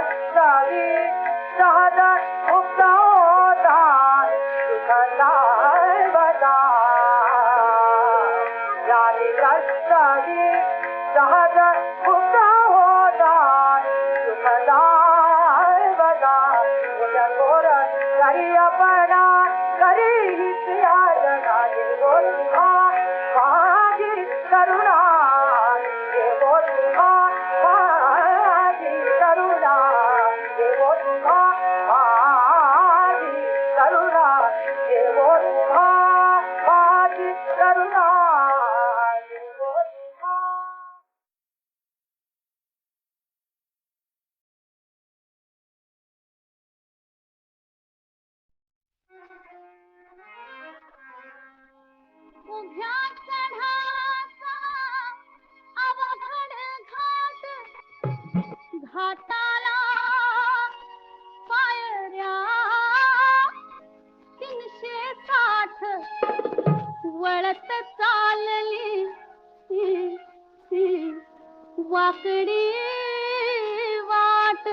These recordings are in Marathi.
ترا لي سادا خدا तुझे साथ? वळत चालली. वाकडी वाट.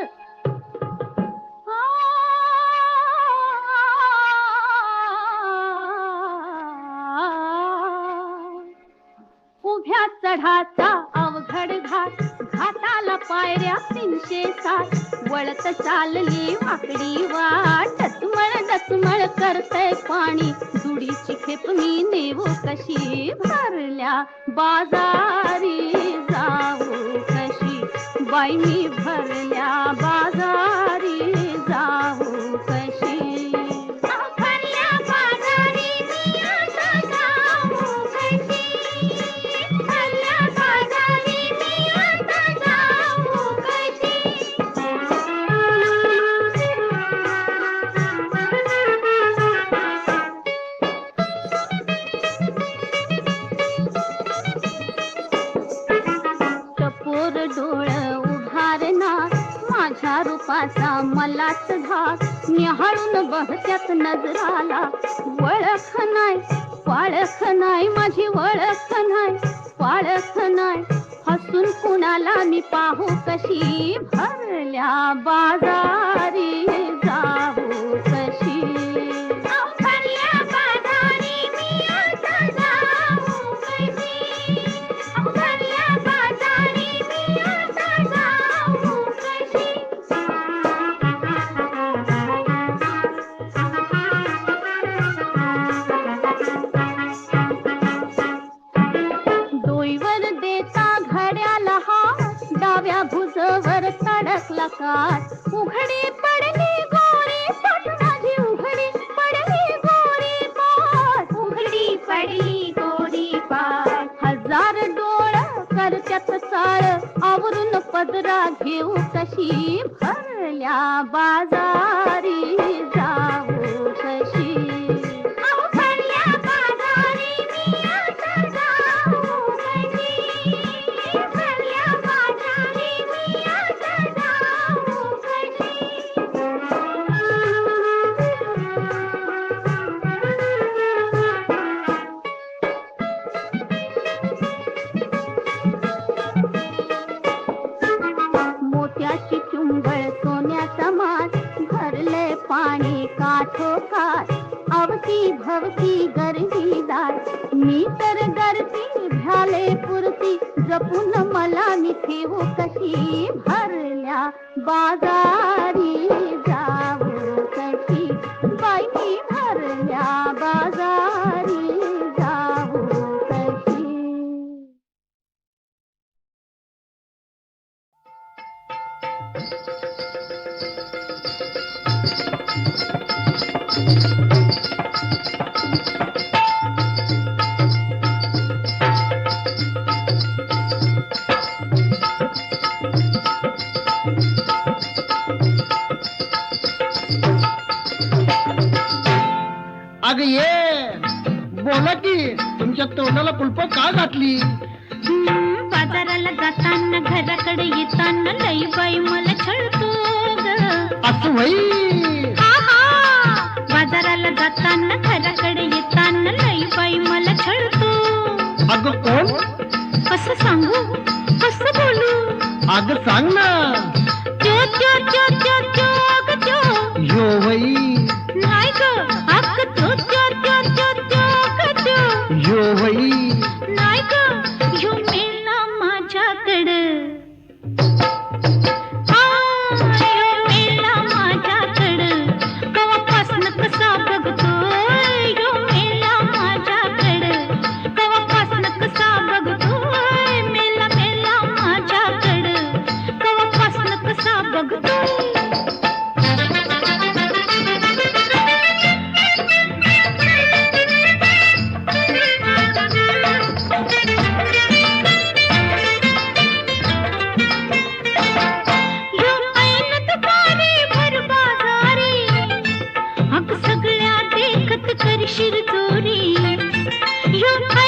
उभ्या चढाचा अवघड घाट घाटाला पायऱ्या तीनशे साठ. वळत चालली वाकडी वाट. डचमळ डचमळ करतय पाणी. जुडीची खेप मी नेऊ कशी? भरल्या बाजारी जाऊ कशी? बाई मी भरल्या निहाळून बहत्यात नजराला. वळख नाही वाळख नाही माझी वळख नाही वाळख नाही. हसून कुणाला मी पाहू कशी? भरल्या बाजारी. आकाश उघडे पडले गोरे माझी उघडे पडले गोरे पाठ उघडी पडली गोरी पाठ हजार डोळा करत्यात साळ आवरून पदरा घेऊ कशी भरल्या बाजार. 山呀。तोंडाला कुलप का घातली? बाजाराला जाताना घराकडे येताना लई बाई मला छळतो असं बाजाराला जाताना घराकडे येताना लई बाई मला छळतो. अगं कोण? कसं सांगू? कसं बोलू? अगं सांग ना. ह्या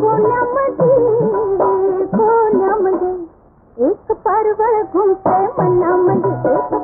कोण्यामध्ये कोण्यामध्ये एक पारवळ घुमते मनामध्ये. एक